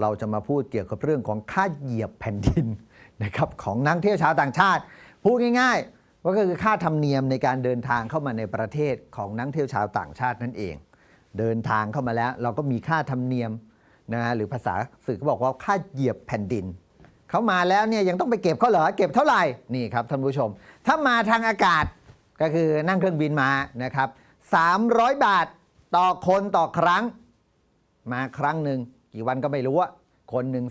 เราจะมาพูดเกี่ยวกับเรื่องของค่าเหยียบแผ่นดินนะครับของนักเที่ยวชาวต่างชาติ พูดง่ายๆว่าก็คือค่าธรรมเนียมในการเดินทางเข้ามาในประเทศของนักเที่ยวชาวต่างชาตินั่นเอง เดินทางเข้ามาแล้ว เราก็มีค่าธรรมเนียมนะฮะหรือภาษาสื่อเขาบอกว่าค่าเหยียบแผ่นดินเขามาแล้วเนี่ยยังต้องไปเก็บเขาเหรอเก็บเท่าไหร่นี่ครับท่านผู้ชม ถ้ามาทางอากาศก็คือนั่งเครื่องบินมานะครับ300 บาทต่อคนต่อครั้ง มาครั้งหนึ่ง กี่วันก็ไม่รู้อะคนหนึ่ง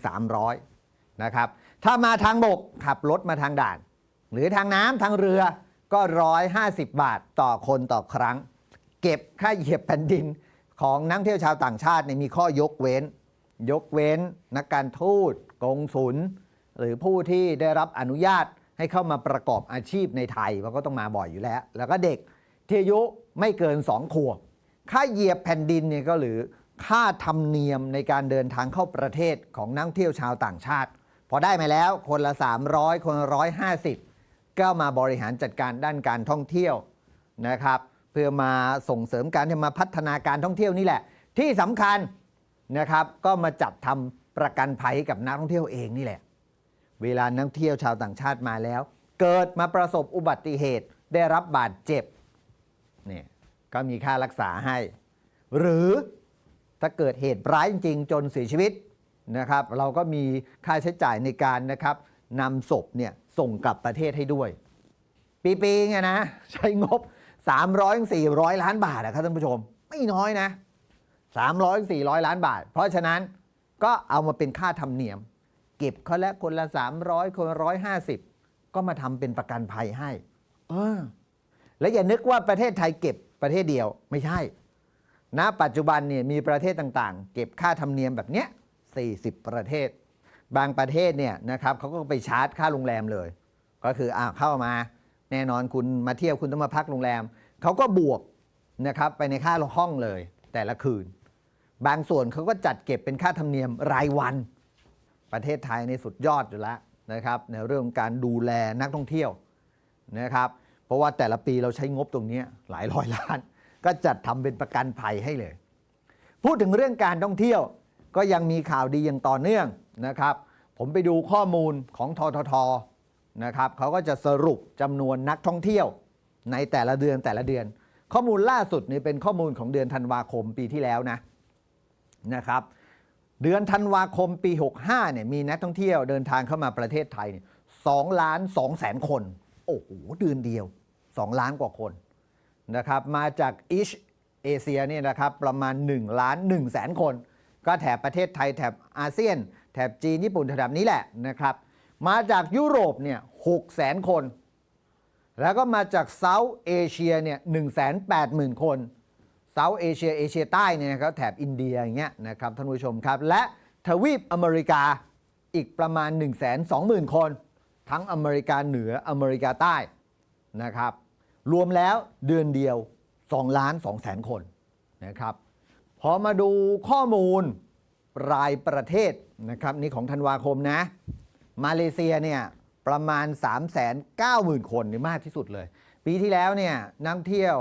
300นะครับ ถ้ามาทางบกขับรถมาทางด่าน หรือทางน้ำทางเรือก็ 150 บาทต่อคนต่อครั้ง เก็บค่าเหยียบแผ่นดินของนักเที่ยวชาวต่างชาตินี่มีข้อยกเว้น ยกเว้น นักการทูตกงศุลหรือผู้ที่ได้รับอนุญาตให้เข้ามาประกอบอาชีพในไทยเราก็ต้องมาบ่อยอยู่แล้ว แล้วก็เด็กที่อายุไม่เกิน 2 ขวบ ค่าเหยียบแผ่นดินเนี่ยก็หรือ ค่าธรรมเนียมในการเดินทางเข้าประเทศของนักเที่ยวชาวต่างชาติ พอได้มาแล้วคนละ 300 คนละ150ก็มาบริหารจัดการด้านการท่องเที่ยวนะครับ เพื่อมาส่งเสริมการที่มาพัฒนาการท่องเที่ยวนี่แหละ ที่สำคัญนะครับ ก็มาจัดทำประกันภัยกับนักท่องเที่ยวเองนี่แหละ เวลานักท่องเที่ยวชาวต่างชาติมาแล้ว เกิดมาประสบอุบัติเหตุได้รับบาดเจ็บเนี่ยก็มีค่ารักษาให้ หรือ ถ้าเกิดเหตุร้ายจริงๆจนเสียชีวิตนะครับเราก็มีค่าใช้จ่ายในการนะครับนำศพเนี่ยส่งกลับประเทศให้ด้วย ปีๆเนี่ยนะใช้งบ 300-400 ล้านบาทนะครับท่านผู้ชม ไม่น้อยนะ 300-400 ล้านบาท เพราะฉะนั้นก็เอามาเป็นค่าธรรมเนียม เก็บเขาแล้วคนละ 300 คนละ150 ก็มาทำเป็นประกันภัยให้ เออ และอย่านึกว่าประเทศไทยเก็บประเทศเดียวไม่ใช่ ณปัจจุบันเนี่ยมีประเทศต่างๆ เก็บค่าธรรมเนียมแบบเนี้ย40 ประเทศ บางประเทศเนี่ยนะครับเขาก็ไปชาร์จค่าโรงแรมเลย ก็คืออ่าเข้ามาแน่นอนคุณมาเที่ยวคุณต้องมาพักโรงแรม เขาก็บวกนะครับไปในค่าห้องเลย แต่ละคืน บางส่วนเขาก็จัดเก็บเป็นค่าธรรมเนียมรายวัน ประเทศไทยในสุดยอดอยู่แล้วนะครับในเรื่องการดูแลนักท่องเที่ยวนะครับ เพราะว่าแต่ละปีเราใช้งบตรงนี้หลายร้อยล้าน ก็จัดทำเป็นประกันภัยให้เลย พูดถึงเรื่องการท่องเที่ยวก็ยังมีข่าวดีอย่างต่อเนื่องนะครับ ผมไปดูข้อมูลของทททนะครับเขาก็จะสรุปจำนวนนักท่องเที่ยวในแต่ละเดือนแต่ละเดือน ข้อมูลล่าสุดนี่เป็นข้อมูลของเดือนธันวาคมปีที่แล้วนะนะครับเดือนธันวาคมปี 65เนี่ยมีนักท่องเที่ยวเดินทางเข้ามาประเทศไทย2ล้าน2แสนคน โอ้โหเดือนเดียว 2 ล้านกว่าคน นะครับมาจากอีชเอเชียเนี่ยนะครับประมาณ1ล้าน1แสนคน ก็แถบประเทศไทยแถบอาเซียน แถบจีนญี่ปุ่นแถบนี้แหละนะครับมาจากยุโรปเนี่ย6แสนคน แล้วก็มาจากเซาท์เอเชียเนี่ย1 8 0 0 0 0คนเซาท์เอเชียเอเชียใต้เนี่ยนะครับแถบอินเดียอย่างเงี้ยนะครับท่านผู้ชมครับ และทวีปอเมริกาอีกประมาณ1 2 0 0 0 0 คน ทั้งอเมริกาเหนืออเมริกาใต้นะครับ รวมแล้วเดือนเดียว2ล้าน2แสนคนนะครับพอมาดูข้อมูลรายประเทศนะครับนี่ของธันวาคมนะ มาเลเซียเนี่ยประมาณ 3 9 0 0 0 0 คนนี่มากที่สุดเลย ปีที่แล้วเนี่ยนักเที่ยว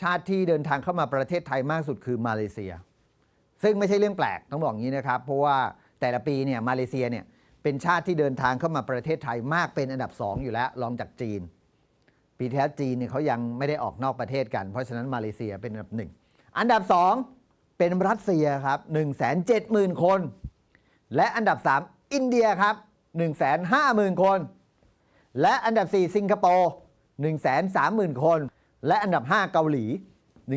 ชาติที่เดินทางเข้ามาประเทศไทยมากสุดคือมาเลเซีย ซึ่งไม่ใช่เรื่องแปลกต้องบอกอย่างนี้นะครับ เพราะว่าแต่ละปีเนี่ยมาเลเซียเนี่ยเป็นชาติที่เดินทางเข้ามาประเทศไทยมากเป็นอันดับ 2 อยู่แล้วรองจากจีน ปีที่แล้วจีนเนี่ยเขายังไม่ได้ออกนอกประเทศกัน เพราะฉะนั้นมาเลเซียเป็นอันดับหนึ่งอันดับ 2 เป็นรัสเซียครับ1 7 0 0 0 0 คน และอันดับ 3 อินเดียครับ150,000 คน และอันดับ 4 สิงคโปร์130,000 คน และอันดับ 5 เกาหลี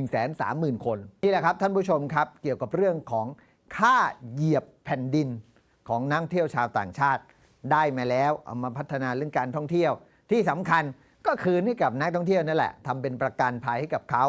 130,000 คน นี่แหละครับท่านผู้ชมครับ เกี่ยวกับเรื่องของค่าเหยียบแผ่นดินของนักเที่ยวชาวต่างชาติ ได้มาแล้วเอามาพัฒนาเรื่องการท่องเที่ยวที่สำคัญ ก็คืนให้กับนักท่องเที่ยวนั่นแหละทำเป็นประกันภัยให้กับเขา